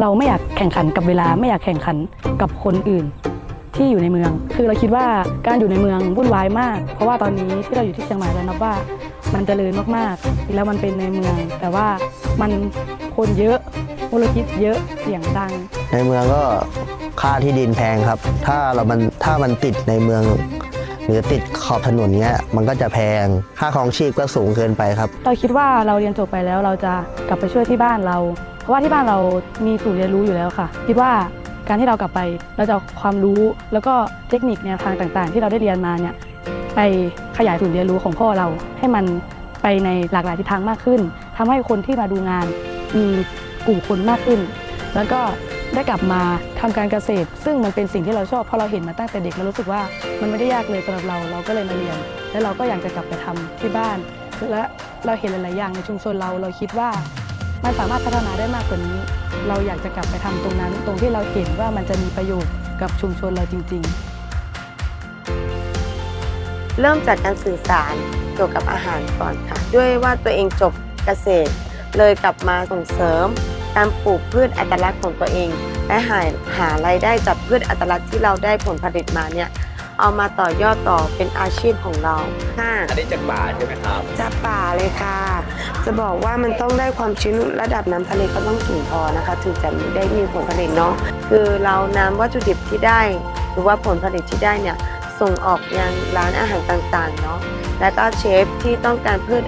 เราไม่อยากแข่งขันกับเวลาไม่อยากแข่งขันกับคนอื่น ที่อยู่ในเมือง คือเราคิดว่าการอยู่ในเมืองวุ่นวายมาก เพราะว่าตอนนี้ที่เราอยู่ที่เชียงใหม่เรานับว่ามันเจริญมากๆ แล้วมันเป็นในเมือง แต่ว่ามันคนเยอะมลพิษเยอะเสียงดัง ในเมืองก็ค่าที่ดินแพงครับ ถ้าเรามันถ้ามันติดในเมือง หรือติดขอบถนนเงี้ยมันก็จะแพงค่าครองชีพก็สูงเกินไปครับ เราคิดว่าเราเรียนจบไปแล้วเราจะกลับไปช่วยที่บ้านเราเพ ราะว่าที่บ้านเรามีศูนย์เรียนรู้อยู่แล้วค่ะคิดว่าการที่เรากลับไปเราจะเอาความรู้แล้วก็เทคนิคแนวทางต่างๆ ที่เราได้เรียนมาเนี่ยไปขยายศูนย์เรียนรู้ของพ่อเราให้มันไปในหลากหลายทิศทางมากขึ้นทำให้คนที่มาดูงานมีกลุ่มคนมากขึ้น แล้วก็ได้กลับมาทำการเกษตร ซึ่งมันเป็นสิ่งที่เราชอบเพราะเราเห็นมาตั้งแต่เด็กเรารู้สึกว่ามันไม่ได้ยากเลยสำหรับเราเราก็เลยมาเรียน แล้วเราก็อยากจะกลับไปทำที่บ้าน และเราเห็นหลายๆอย่างในชุมชนเราเราคิดว่า มันสามารถพัฒนาได้มากกว่านี้ เราอยากจะกลับไปทำตรงนั้น ตรงที่เราเห็นว่ามันจะมีประโยชน์กับชุมชนเราจริง ๆ เริ่มจากการสื่อสารเกี่ยวกับอาหารก่อนค่ะ ด้วยว่าตัวเองจบเกษตร เลยกลับมาส่งเสริม การปลูกพืชอัตลักษณ์ของตัวเอง และหาหารายได้จากพืชอัตลักษณ์ที่เราได้ผลผลิตมาเนี่ย เอามาต่อยอดต่อเป็นอาชีพของเราค่ะอันนี้จากป่าใช่ไหมครับจากป่าเลยค่ะ จะบอกว่ามันต้องได้ความชื้นระดับน้ำทะเลก็ต้องสูงพอนะคะ ถึงจะได้มีผลผลิตเนาะคือเรานำวัตถุดิบที่ได้ หรือว่าผลผลิตที่ได้เนี่ยส่งออกยังร้านอาหารต่างๆเนาะแล้วก็เชฟที่ต้องการพืช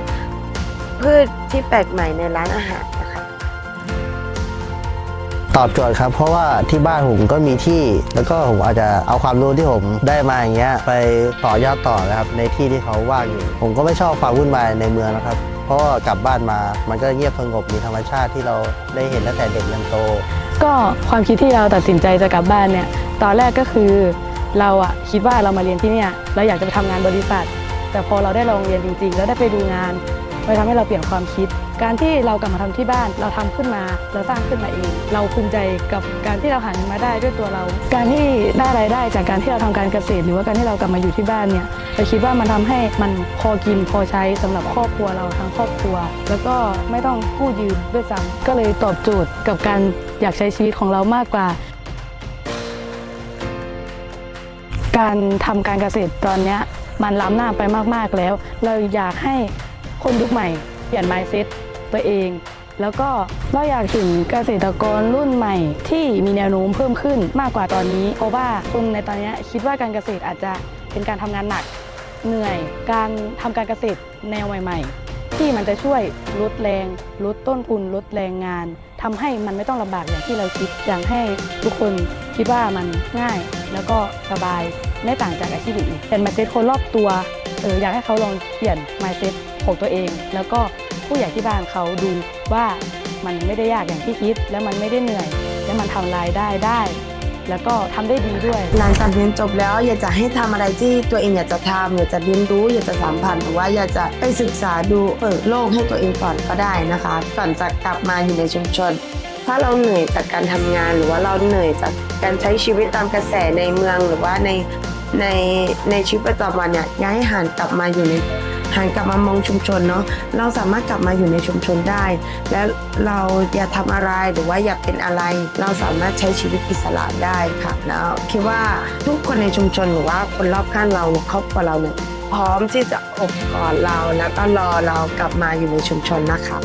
พืชที่แปลกใหม่ในร้านอาหารนะคะ ตอบโจทย์ครับ เพราะว่าที่บ้านผมก็มีที่ แล้วก็ผมอาจจะเอาความรู้ที่ผมได้มาอย่างเงี้ยไปต่อยอดต่อนะครับในที่ที่เขาว่างอยู่ ผมก็ไม่ชอบความวุ่นวายในเมืองนะครับ เพราะว่ากลับบ้านมามันก็เงียบสงบมีธรรมชาติที่เราได้เห็นตั้งแต่เด็กยันโต ก็ความคิดที่เราตัดสินใจจะกลับบ้านเนี่ยตอนแรกก็คือเราอะคิดว่าเรามาเรียนที่เนี่ยเราอยากจะไปทำงานบริษัท แต่พอเราได้ลองเรียนจริงๆ แล้วได้ไปดูงาน มันทำให้เราเปลี่ยนความคิด การที่เรากลับมาทำที่บ้าน เราทำขึ้นมา เราสร้างขึ้นมาเอง เราภูมิใจกับการที่เราหาเงินมาได้ด้วยตัวเรา การที่ได้รายได้จากการที่เราทำการเกษตร หรือว่าการที่เรากลับมาอยู่ที่บ้านเนี่ยเราคิดว่ามันทำให้มันพอกินพอใช้สำหรับครอบครัวเราทั้งครอบครัว แล้วก็ไม่ต้องกู้ยืมด้วยซ้ำก็เลยตอบโจทย์กับการอยากใช้ชีวิตของเรามากกว่าการทำการเกษตรตอนนี้มันล้ำหน้าไปมาก ๆ แล้ว เราอยากให้ คนยุคใหม่ เปลี่ยน mindset ตัวเอง แล้วก็เราอยากเห็นเกษตรกรรุ่นใหม่ ที่มีแนวโน้มเพิ่มขึ้นมากกว่าตอนนี้ เพราะว่าคนในตอนนี้คิดว่าการเกษตรอาจจะเป็นการทำงานหนักเหนื่อย การทำการเกษตรแนวใหม่ ๆ ที่มันจะช่วยลดแรงลดต้นทุนลดแรงงานทำให้มันไม่ต้องลำบากอย่างที่เราคิดอยากให้ทุกคนคิดว่ามันง่ายแล้วก็สบายไม่ต่างจากอาชีพอื่นเป็นมาเซ็ตคนรอบตัวเอออยากให้เขาลองเปลี่ยน mindset ของตัวเอง แล้วก็ผู้ใหญ่ที่บ้านเขาดูว่ามันไม่ได้ยากอย่างที่คิด และมันไม่ได้เหนื่อย และมันทำรายได้ได้ แล้วก็ทำได้ดีด้วย หลังจากเรียนจบแล้วอยากจะให้ทำอะไรที่ตัวเองอยากจะทำอยากจะเรียนรู้อยากจะสัมผัสหรือว่าอยากจะไปศึกษาดูเปิดโลกให้ตัวเองก่อนก็ได้นะคะก่อนจะกลับมาอยู่ในชุมชน ถ้าเราเหนื่อยจากการทำงานหรือว่าเราเหนื่อยจากการใช้ชีวิตตามกระแสในเมืองหรือว่าในในในชีวิตประจำวันเนี่ยอยากให้หันกลับมาอยู่ใน หันกลับมามองชุมชนเนาะเราสามารถกลับมาอยู่ในชุมชนได้ และเราอยากทำอะไรหรือว่าอยากเป็นอะไร เราสามารถใช้ชีวิตอิสระได้ค่ะแล้วคิดว่าทุกคนในชุมชนหรือว่าคนรอบข้างเราครอบครัวเราเนี่ยพร้อมที่จะอบกอดเราแล้วก็รอเรากลับมาอยู่ในชุมชนนะคะ